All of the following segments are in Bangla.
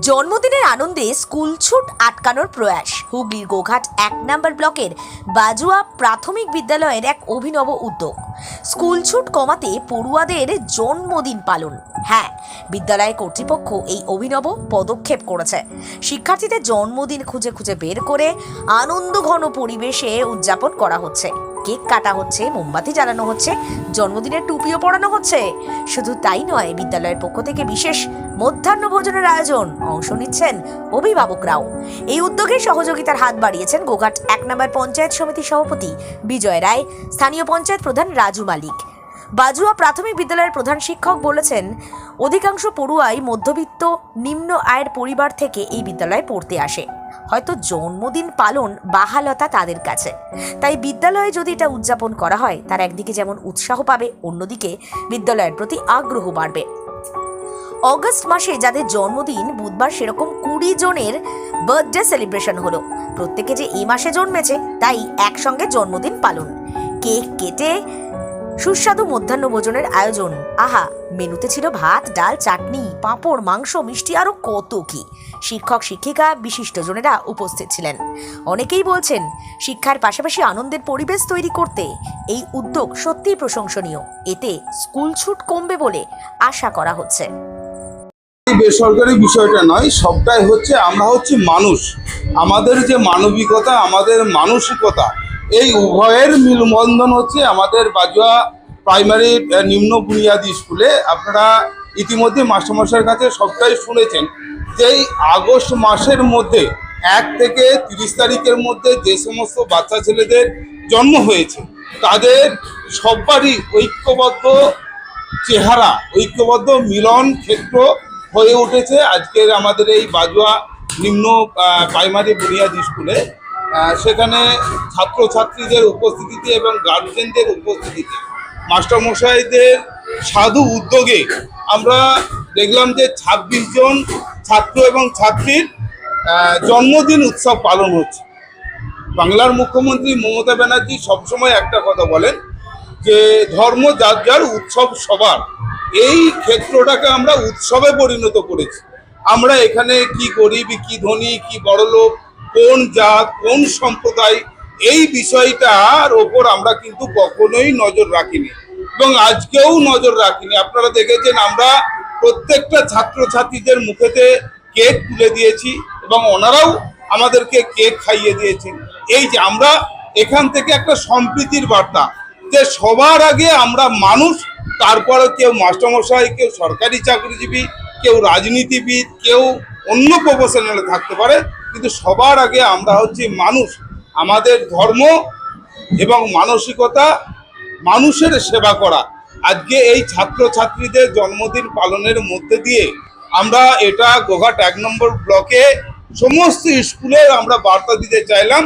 জন্মদিনের আনন্দে স্কুল ছুট আটকানোর প্রয়াস। হুগলির গোঘাট এক নম্বর ব্লকের বাজুয়া প্রাথমিক বিদ্যালয়ের এক অভিনব উদ্যোগ। স্কুল ছুট কমাতে পড়ুয়াদের জন্মদিন পালন। হ্যাঁ বিদ্যালয় কর্তৃপক্ষ এই অভিনব পদক্ষেপ করেছে। শিক্ষার্থীদের জন্মদিন খুঁজে খুঁজে বের করে আনন্দ ঘন পরিবেশে উদযাপন করা হচ্ছে। কেক কাটা হচ্ছে, মোমবাতি জ্বালানো হচ্ছে জন্মদিনের টুপিও পরানো হচ্ছে। শুধু তাই নয়, বিদ্যালয়ের পক্ষ থেকে বিশেষ মধ্যাহ্ন ভোজনের আয়োজন অংশ নিচ্ছেন অভিভাবকরাও। এই উদ্যোগে সহযোগিতার হাত বাড়িয়েছেন গোঘাট এক নম্বর পঞ্চায়েত সমিতি সভাপতি বিজয় রায়, স্থানীয় পঞ্চায়েত প্রধান রাজু মালিক। বাজুয়া প্রাথমিক বিদ্যালয়ের প্রধান শিক্ষক বলেছেন, অধিকাংশ পড়ুয়াই মধ্যবিত্ত, নিম্ন আয়ের পরিবার থেকে এই বিদ্যালয়ে পড়তে আসে। হয়তো জন্মদিন পালন বাহালতা তাদের কাছে। তাই বিদ্যালয়ে যদি এটা উদযাপন করা হয়, তার একদিকে যেমন উৎসাহ পাবে, অন্যদিকে বিদ্যালয়ের প্রতি আগ্রহ বাড়বে। অগস্ট মাসে যাদের জন্মদিন, বুধবার সেরকম কুড়ি জনের বার্থডে সেলিব্রেশন হলো। প্রত্যেকে যে এই মাসে জন্মেছে, তাই একসঙ্গে জন্মদিন পালন। কেক কেটে সুস্বাদু মধ্যাহ্ন ভোজনের আয়োজন। আহা, মেনুতে ছিল ভাত, ডাল, চাটনি, পাঁপড়, মাংস, মিষ্টি আরও কত কি। শিক্ষক, শিক্ষিকা বিশিষ্টজনেরা উপস্থিত ছিলেন। অনেকেই বলছেন, শিক্ষার পাশাপাশি আনন্দের পরিবেশ তৈরি করতে এই উদ্যোগ সত্যিই প্রশংসনীয়। এতে স্কুল ছুট কমবে বলে আশা করা হচ্ছে। বেসরকারি বিষয়টা নয়, সবটাই হচ্ছে আমরা হচ্ছে মানুষ। আমাদের যে মানবিকতা, আমাদের মানসিকতা এই উভয়ের মিলবন্ধন হচ্ছে আমাদের বাজুয়া প্রাইমারি নিম্ন বুনিয়াদী স্কুলে। আপনারা ইতিমধ্যে মাস্টারমশাইয়ের কাছে সবটাই শুনেছেন যে আগস্ট মাসের মধ্যে, এক থেকে তিরিশ তারিখের মধ্যে যে সমস্ত বাচ্চা ছেলেদের জন্ম হয়েছে, তাদের সবারই ঐক্যবদ্ধ চেহারা, ঐক্যবদ্ধ মিলন ক্ষেত্র হয়ে উঠেছে আজকের আমাদের এই বাজুয়া নিম্ন প্রাইমারি বুনিয়াদী স্কুলে। সেখানে ছাত্রছাত্রীদের উপস্থিতিতে এবং গার্জেনদের উপস্থিতিতে মাস্টারমশাইদের সাধু উদ্যোগে আমরা দেখলাম যে ছাব্বিশ জন ছাত্র এবং ছাত্রীর জন্মদিন উৎসব পালন হচ্ছে। বাংলার মুখ্যমন্ত্রী মমতা ব্যানার্জি সবসময় একটা কথা বলেন যে ধর্ম যার যার উৎসব সবার, এই ক্ষেত্রটাকে আমরা উৎসবে পরিণত করেছি। আমরা এখানে কি গরিব, কি ধনী, কি বড়লোক কোন জাত, কোন সম্প্রদায়, এই বিষয়টার ওপর আমরা কিন্তু কখনোই নজর রাখিনি। এবং আজকেও নজর রাখিনি। আপনারা দেখেছেন আমরা প্রত্যেকটা ছাত্রছাত্রীদের মুখেতে কেক তুলে দিয়েছি এবং ওনারাও আমাদেরকে কেক খাইয়ে দিয়েছেন। এই যে আমরা এখান থেকে একটা সম্প্রীতির বার্তা যে সবার আগে আমরা মানুষ তারপরে কেউ মাস্টারমশাই, কেউ সরকারি চাকরিজীবী, কেউ রাজনীতিবিদ, কেউ অন্য প্রফেশনালে থাকতে পারে, কিন্তু সবার আগে আমরা হচ্ছি মানুষ। আমাদের ধর্ম এবং মানসিকতা, মানুষের সেবা করা। আজকে এই ছাত্রছাত্রীদের জন্মদিন পালনের মধ্যে দিয়ে আমরা এটা গোঘাট এক নম্বর ব্লকে সমস্ত স্কুলে আমরা বার্তা দিতে চাইলাম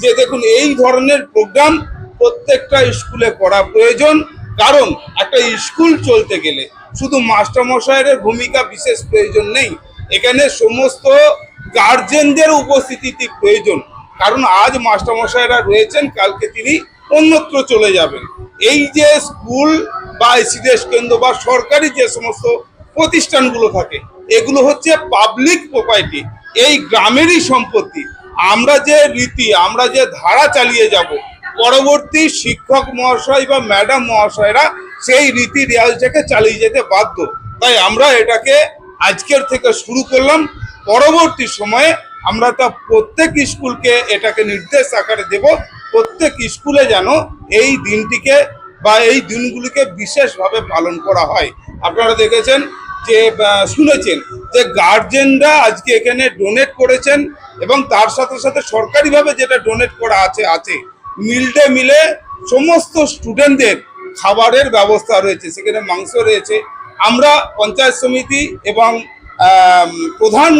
যে দেখুন, এই ধরনের প্রোগ্রাম প্রত্যেকটা স্কুলে করা প্রয়োজন। কারণ একটা স্কুল চলতে গেলে শুধু মাস্টারমশাইয়ের ভূমিকা বিশেষ প্রয়োজন নেই এখানে সমস্ত গার্জেনদের উপস্থিতি প্রয়োজন। কারণ আজ মাস্টারমশাইরা রয়েছেন, কালকে তিনি অন্যত্র চলে যাবেন। এই যে স্কুল বা এসিডিএস কেন্দ্র বা সরকারি যে সমস্ত প্রতিষ্ঠানগুলো থাকে, এগুলো হচ্ছে পাবলিক প্রপার্টি এই গ্রামেরই সম্পত্তি। আমরা যে রীতি, আমরা যে ধারা চালিয়ে যাব, পরবর্তী শিক্ষক মহাশয় বা ম্যাডাম মহাশয়রা সেই রীতি রেওয়াজটাকে চালিয়ে যেতে বাধ্য। তাই আমরা এটাকে আজকের থেকে শুরু করলাম। পরবর্তী সময়ে আমরা তা প্রত্যেক স্কুলকে এটাকে নির্দেশ আকারে দেব, প্রত্যেক স্কুলে যেন এই দিনটিকে বা এই দিনগুলিকে বিশেষভাবে পালন করা হয়। আপনারা দেখেছেন যে শুনেছেন যে গার্জেনরা আজকে এখানে ডোনেট করেছেন এবং তার সাথে সাথে সরকারিভাবে যেটা ডোনেট করা আছে আছে। ডে মিলে সমস্ত স্টুডেন্টদের খাবারের ব্যবস্থা রয়েছে, সেখানে মাংস রয়েছে আমরা পঞ্চায়েত সমিতি এবং প্রধান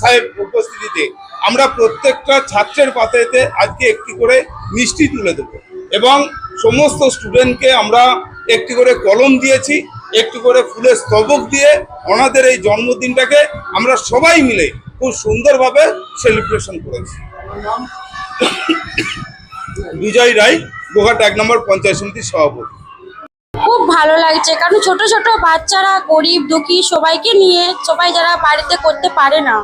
সাহেব উপস্থিতিতে আমরা প্রত্যেকটা ছাত্রের পাতাতে আজকে একটি করে মিষ্টি তুলে দেবো। এবং সমস্ত স্টুডেন্টকে আমরা একটি করে কলম দিয়েছি, একটি করে ফুলের স্তবক দিয়ে ওনাদের এই জন্মদিনটাকে আমরা সবাই মিলে খুব সুন্দরভাবে সেলিব্রেশন করেছি। বিজয় রায়, গোঘাট এক নম্বর পঞ্চায়েত সমিতির সভাপতি। ভালো লাগছে। কারণ ছোট ছোট বাচ্চারা গরিব দুঃখী সবাইকে নিয়ে সবাই যারা বাড়িতে করতে পারে না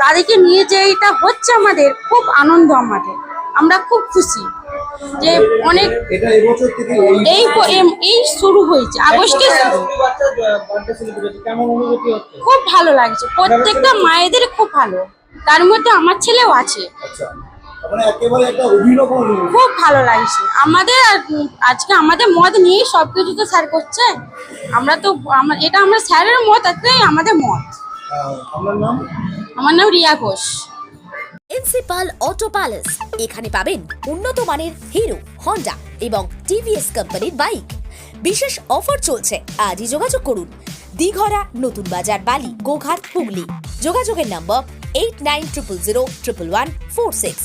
তাদেরকে নিয়ে যে এটা হচ্ছে আমাদের খুব আনন্দ আমাদের। আমরা খুব খুশি যে অনেক এই এই শুরু হয়েছে। আগস্টে খুব ভালো লাগছে। প্রত্যেকটা মায়েদের খুব ভালো। তার মধ্যে আমার ছেলেও আছে। মানে একেবারে একটা অভিনব অনুভূতি খুব ভালো লাগছে। আমাদের আজকে আমাদের মত নিয়েই সব কিছু তো স্যার করছে। আমরা তো এটা আমরা স্যারের মত এটাই আমাদের মত নাম? আমার নাম Riya Ghosh. Principal auto palace. এখানে পাবেন উন্নত মানের হিরো হন্ডা এবং টিভিএস কোম্পানির বাইক। বিশেষ অফার চলছে আজই যোগাযোগ করুন। দিঘরা নতুন বাজার বালি গোঘাট হুগলি। যোগাযোগের number eight nine triple zero triple one four six